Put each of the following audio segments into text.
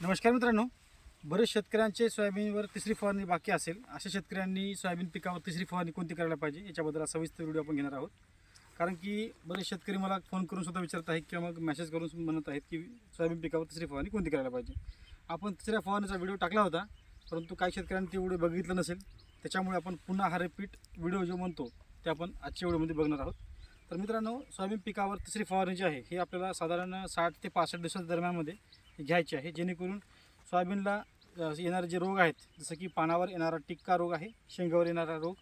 नमस्कार मित्रांनो. बरेच शेतकऱ्यांचे सोयाबीनवर तिसरी फवारणी बाकी असेल. अशा शेतकऱ्यांनी सोयाबीन पिकावर तिसरी फवारणी कोणती करायला पाहिजे? याच्याबद्दल सविस्तर व्हिडिओ आपण घेणार आहोत. कारण की बरेच शेतकरी मला फोन करून सुद्धा विचारत आहेत किंवा मग मेसेज करून म्हणत आहेत की सोयाबीन पिकावर तिसरी फवारणी कोणती करायला पाहिजे? आपण तिसऱ्या फवारणीचा व्हिडिओ टाकला होता परंतु काही शेतकऱ्यांनी ते व्हिडिओ बघितलं नसेल. त्याच्यामुळे आपण पुन्हा हा रिपीट व्हिडिओ जो म्हणतो ते आपण आजच्या व्हिडिओमध्ये बघणार आहोत. तर मित्रांनो सोयाबीन पिकावर तिसरी फवारणी जी आहे हे आपल्याला साधारण साठ ते पासष्ट दिवसाच्या दरम्यानमध्ये घ्यायचे आहे जेणेकरून सोयाबीनला येणारे जे रोग आहेत जसं की पानावर येणारा टिक्का रोग आहे शेंगावर येणारा रोग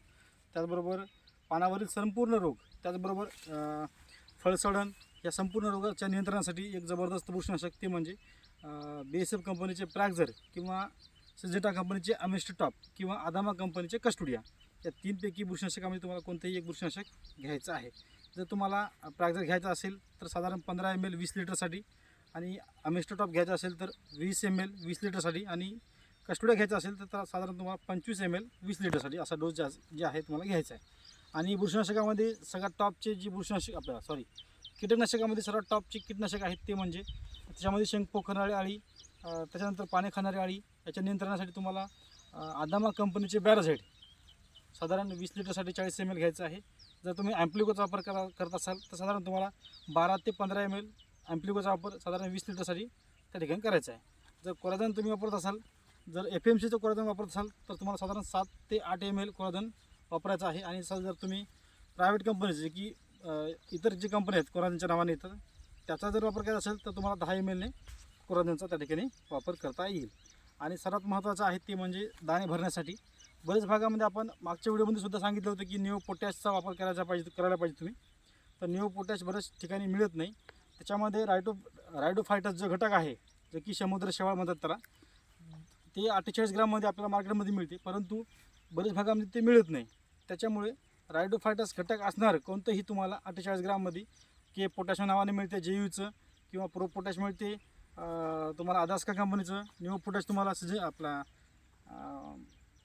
त्याचबरोबर पानावरील संपूर्ण रोग त्याचबरोबर फळसडण या संपूर्ण रोगाच्या नियंत्रणासाठी एक जबरदस्त बुरशीनाशक ते म्हणजे बी एस एफ कंपनीचे प्रॅक्झर किंवा सिजेटा कंपनीचे अमेस्टॉप किंवा आदामा कंपनीचे कस्टुडिया या तीनपैकी बुरशीनाशकामध्ये तुम्हाला कोणतेही एक बुरशीनाशक घ्यायचं आहे. जर तुम्हाला प्रॅक्झर घ्यायचा असेल तर साधारण पंधरा एम एल वीस लिटरसाठी आणि अमेस्टोटॉप घ्यायचा असेल तर वीस एम एल वीस लिटरसाठी आणि कस्टोड्या घ्यायचा असेल तर साधारण तुम्हाला पंचवीस एम एल वीस लिटरसाठी असा डोस जा जे आहे तुम्हाला घ्यायचा आहे. आणि बुरशीनाशकामध्ये सगळ्यात टॉपचे जी बुरशीनाशक आपल्याला सॉरी कीटकनाशकामध्ये सर्वात टॉपचे कीटनाशक आहेत ते म्हणजे त्याच्यामध्ये शेंग पोखरणारी आळी त्याच्यानंतर पाने खाणारी आळी याच्या नियंत्रणासाठी तुम्हाला आदामा कंपनीचे बॅराझाईड साधारण वीस लिटरसाठी चाळीस एम एल घ्यायचं आहे. जर तुम्ही ॲम्प्लिकोचा वापर करा करत असाल तर साधारण तुम्हाला बारा ते पंधरा एम एल ॲम्प्लिकोचा वापर साधारण वीस लिटरसाठी त्या ठिकाणी करायचा आहे. जर कोराधन तुम्ही वापरत असाल जर एफ एम सीचं कोराधन वापरत असाल तर तुम्हाला साधारण सात ते आठ एम एल कोराधन वापरायचं आहे. आणि सर जर तुम्ही प्रायव्हेट कंपनीचे जे की इतर जे कंपनी आहेत कोराधनच्या नावाने तर त्याचा जर वापर करायचा असेल तर तुम्हाला दहा एम एलने कोराधनचा त्या ठिकाणी वापर करता येईल. आणि सर्वात महत्त्वाचं आहे ते म्हणजे दाणे भरण्यासाठी. बरेच भागामध्ये आपण मागच्या व्हिडिओमध्ये सुद्धा सांगितलं होतं की निओ पोटॅशचा वापर करायचा पाहिजे करायला पाहिजे तुम्ही. तर निओ पोटॅश बऱ्याच ठिकाणी मिळत नाही. त्याच्यामध्ये रायडो रायडोफायटस जो घटक आहे जे की समुद्र शेवाळ म्हणतात त्याला ते अठ्ठेचाळीस ग्राममध्ये आपल्याला मार्केटमध्ये मिळते परंतु बरेच भागामध्ये ते मिळत नाही. त्याच्यामुळे रायडोफायटस घटक असणार कोणतंही तुम्हाला अठ्ठेचाळीस ग्राममध्ये के पोटॅशियम नावाने मिळते जे यूचं किंवा प्रो पोटॅश मिळते तुम्हाला अदास्का कंपनीचं न्यू पोटॅश तुम्हाला जे आपला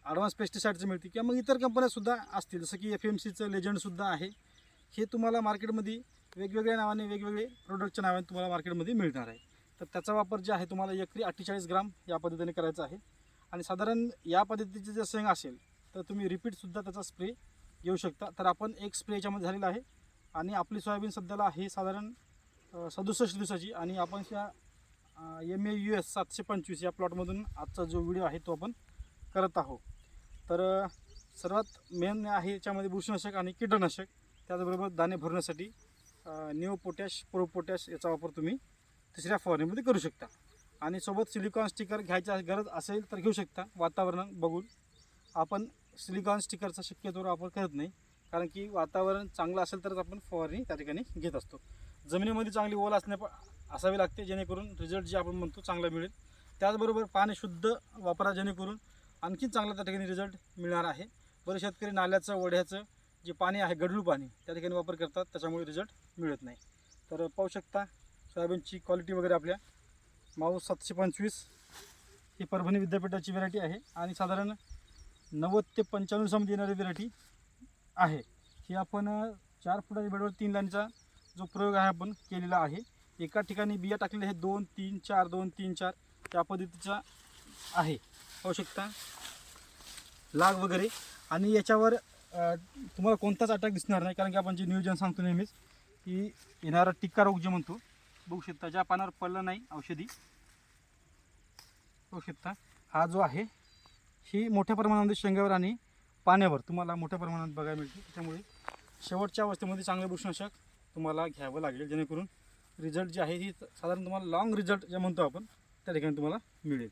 ॲडव्हान्स पेस्टिसाईडचं मिळते किंवा मग इतर कंपन्यासुद्धा असतील जसं की एफ एम सीचं लेजंडसुद्धा आहे. हे तुम्हाला मार्केटमध्ये वेगवेगळ्या नावाने वेगवेगळे प्रोडक्टच्या नावाने तुम्हाला मार्केटमध्ये मिळणार आहे. तर त्याचा वापर जे आहे तुम्हाला एकरी अठ्ठेचाळीस ग्राम या पद्धतीने करायचा आहे. आणि साधारण या पद्धतीचे जर शेंग असेल तर तुम्ही रिपीटसुद्धा त्याचा स्प्रे घेऊ शकता. तर आपण एक स्प्रे याच्यामध्ये झालेला आहे. आणि आपली सोयाबीन सध्याला आहे साधारण सदुसष्ट दिवसाची. आणि आपण त्या एम ए यू एस सातशे पंचवीस या प्लॉटमधून आजचा जो व्हिडिओ आहे तो आपण करत आहोत. तर सर्वात मेन आहे याच्यामध्ये बुरशीनाशक आणि कीटकनाशक त्याचबरोबर दाणे भरण्यासाठी न्यू पोटॅश प्रो पोटॅश याचा वापर तुम्ही तिसऱ्या फवारणीमध्ये करू शकता. आणि सोबत सिलिकॉन स्टिकर घ्यायची गरज असेल तर घेऊ शकता. वातावरण बघून आपण सिलिकॉन स्टिकरचा शक्यतोवर वापर करत नाही. कारण की वातावरण चांगलं असेल तरच आपण फवारणी त्या ठिकाणी घेत असतो. जमिनीमध्ये चांगली ओल असण्या असावी लागते जेणेकरून रिझल्ट जे आपण म्हणतो चांगला मिळेल. त्याचबरोबर पाणी शुद्ध वापरा जेणेकरून आणखी चांगला त्या ठिकाणी रिझल्ट मिळणार आहे. बरेच शेतकरी नाल्याचं वढ्याचं जे पाणी आहे गढूळ पाणी त्या ठिकाणी वापर करतात. त्याच्यामुळे रिझल्ट मिळत नाही. तर पाहू शकता सोयाबीनची क्वालिटी वगैरे आपल्या माऊस सातशे पंचवीस ही परभणी विद्यापीठाची व्हेरायटी आहे आणि साधारण नव्वद ते पंच्याण्णव दिवसामध्ये येणारी व्हेरायटी आहे. ही आपण चार फुटाच्या बेडवर तीन लाईनचा जो प्रयोग आहे आपण केलेला आहे. एका ठिकाणी बिया टाकलेल्या हे दोन तीन चार दोन तीन चार त्या पद्धतीचा आहे. पाहू शकता लाग वगैरे आणि याच्यावर तुम्हाला कोणताच अटॅक दिसणार नाही कारण की आपण जे नियोजन सांगतो नेहमीच की येणारा टिक्का रोग जे म्हणतो बघू शकता ज्या पानावर पडलं नाही औषधी बघू शकता हा जो आहे ही मोठ्या प्रमाणामध्ये शेंगावर आणि पाण्यावर तुम्हाला मोठ्या प्रमाणात बघायला मिळते त्यामुळे शेवटच्या अवस्थेमध्ये चांगलं बुरशीनाशक तुम्हाला घ्यावं लागेल जेणेकरून रिझल्ट जे आहे ही साधारण तुम्हाला लाँग रिझल्ट जे म्हणतो आपण त्या ठिकाणी तुम्हाला मिळेल.